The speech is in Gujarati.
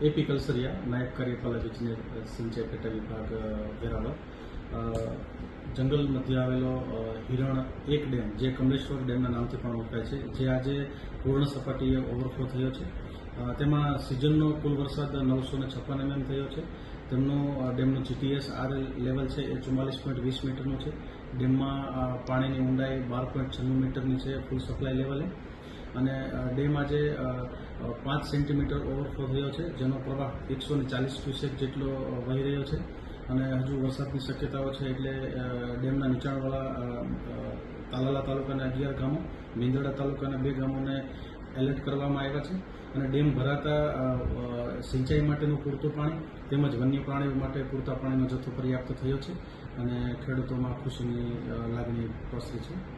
એપી કલસરિયા નાયબ કાર્યપાલક ઇજનેર સિંચાઈ પેટા વિભાગ વેરાવળ જંગલ મધ્ય આવેલો હિરણ એક ડેમ જે કમલેશ્વર ડેમના નામથી પણ ઓળખાય છે જે આજે પૂર્ણ સપાટીએ ઓવરફ્લો થયો છે તેમાં સિઝનનો કુલ વરસાદ નવસો ને છપ્પન એમએમ થયો છે તેમનું ડેમનું જીટીએસ આર લેવલ છે, એ ચુમ્માલીસ પોઈન્ટ વીસ મીટરનું છે। ડેમમાં પાણીની ઊંડાઈ બાર પોઈન્ટ છન્નું મીટરની છે ફૂલ સપ્લાય લેવલે અને ડેમ અ, પાંચ સેન્ટીમીટર ઓવરફ્લો થયો છે જેનો પ્રવાહ એકસો ને ચાલીસ ક્યુસેક જેટલો વહી રહ્યો છે. અને હજુ વરસાદની શક્યતાઓ છે એટલે ડેમના નીચાણવાળા તાલાલા તાલુકાના અગિયાર ગામો મીંદડા તાલુકાના બે ગામોને એલર્ટ કરવામાં આવ્યા છે. અને ડેમ ભરાતા સિંચાઈ માટેનું પૂરતું પાણી તેમજ વન્ય પ્રાણીઓ માટે પૂરતા પાણીનો જથ્થો પર્યાપ્ત થયો છે. અને ખેડૂતોમાં ખુશીની લાગણી પ્રસરી છે.